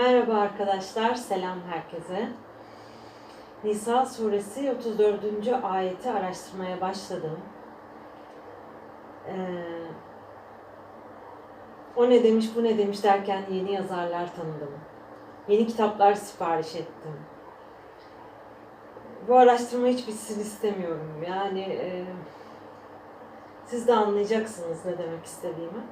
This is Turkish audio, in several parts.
Merhaba arkadaşlar, selam herkese. Nisa suresi 34. ayeti araştırmaya başladım. Ee, o ne demiş, bu ne demiş derken yeni yazarlar tanıdım. Yeni kitaplar sipariş ettim. Bu araştırma hiç bitsin istemiyorum. Yani e, siz de anlayacaksınız ne demek istediğimi.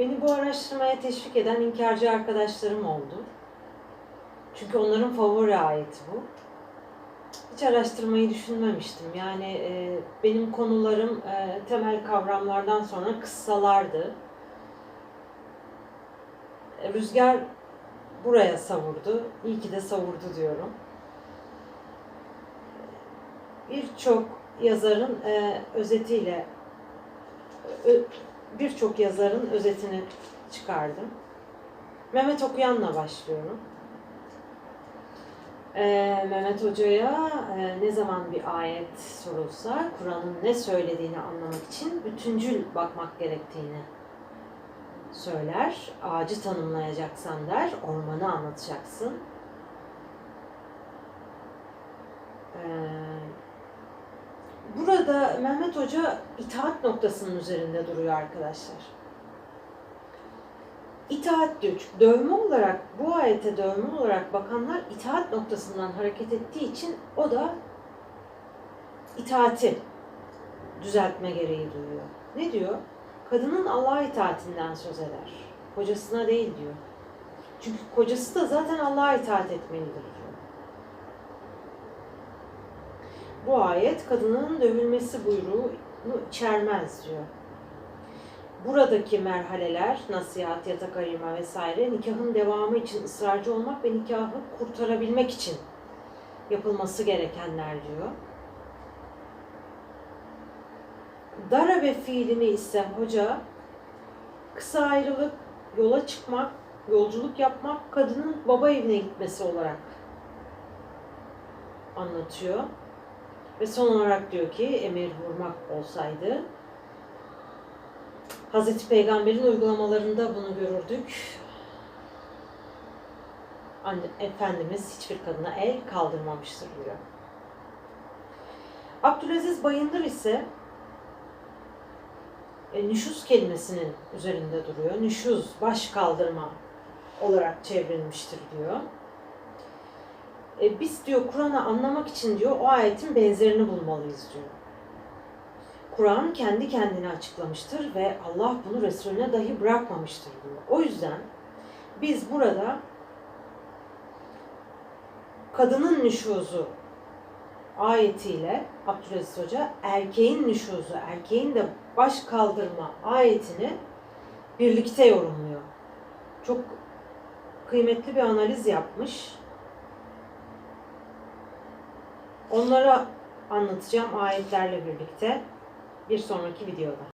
Beni bu araştırmaya teşvik eden inkarcı arkadaşlarım oldu. Çünkü onların favori ayeti bu. Hiç araştırmayı düşünmemiştim. Yani e, benim konularım e, temel kavramlardan sonra kıssalardı. E, rüzgar buraya savurdu. İyi ki de savurdu diyorum. Birçok yazarın e, özetiyle ö, birçok yazarın özetini çıkardım. Mehmet Okuyan'la başlıyorum. Ee, Mehmet Hoca'ya e, ne zaman bir ayet sorulsa Kur'an'ın ne söylediğini anlamak için bütüncül bakmak gerektiğini söyler. Ağacı tanımlayacaksan der, ormanı anlatacaksın. Ee, Burada Mehmet Hoca itaat noktasının üzerinde duruyor arkadaşlar. İtaat diyor. Dövme olarak, bu ayete dövme olarak bakanlar itaat noktasından hareket ettiği için o da itaati düzeltme gereği duyuyor. Ne diyor? Kadının Allah'a itaatinden söz eder. Kocasına değil diyor. Çünkü kocası da zaten Allah'a itaat etmelidir diyor. Bu ayet kadının dövülmesi buyruğunu içermez diyor. Buradaki merhaleler, nasihat, yatak ayırma vesaire nikahın devamı için ısrarcı olmak ve nikahı kurtarabilmek için yapılması gerekenler diyor. Darabe fiilini ise hoca kısa ayrılık, yola çıkmak, yolculuk yapmak, kadının baba evine gitmesi olarak anlatıyor. Ve son olarak diyor ki emir vurmak olsaydı Hazreti Peygamber'in uygulamalarında bunu görürdük. Efendimiz hiçbir kadına el kaldırmamıştır diyor. Abdülaziz Bayındır ise e, nüşuz kelimesinin üzerinde duruyor. Nüşuz, baş kaldırma olarak çevrilmiştir diyor. E, biz diyor Kur'an'ı anlamak için diyor o ayetin benzerini bulmalıyız diyor. Kur'an kendi kendine açıklamıştır ve Allah bunu Resulüne dahi bırakmamıştır diyor. O yüzden biz burada kadının nüşuzu ayetiyle Abdülaziz Hoca erkeğin nüşuzu, erkeğin de baş kaldırma ayetini birlikte yorumluyor. Çok kıymetli bir analiz yapmış. Onları anlatacağım ayetlerle birlikte bir sonraki videoda.